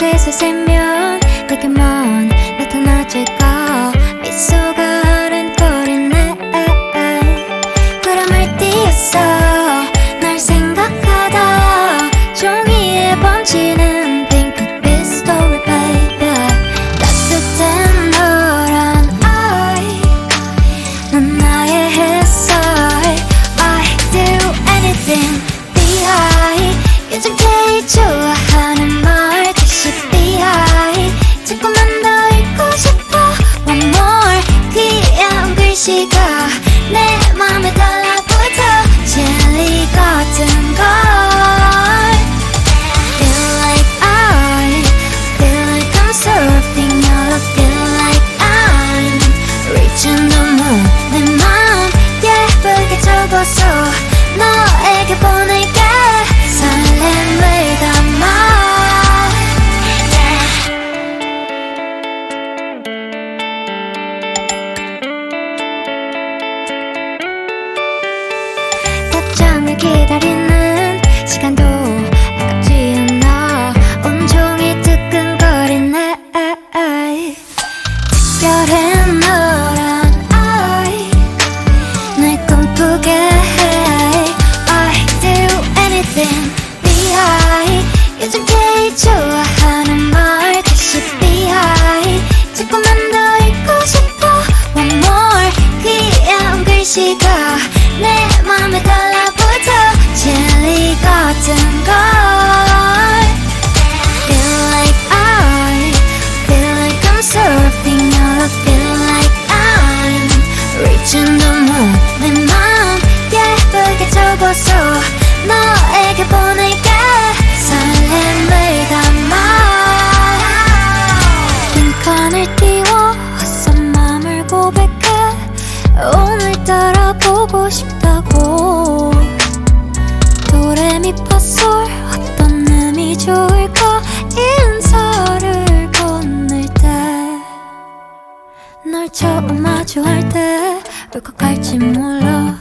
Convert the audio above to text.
셋을 세면 내게 먼 나타나질까? 미소가 아른거리네 구름을 띄었어. 날 생각하다. 종이에 번지는 핑크빛 스토리 따뜻한 I 넌 나의 햇살. I do anything. 제일 좋아하는 말 글씨가 내 맘에 달라붙어 젤리 같은 걸 글씨가 내 맘에 달라붙어. 젤리 같은 걸 너에게 보낼게. 설렘을 담아. 빈칸을 띄워 헛선 맘을 고백해. 오늘따라 보고 싶다고. 도레미파솔 어떤 음이 좋을까? 인사를 건넬 때. 널 처음 마주할 때 울컥할지 몰라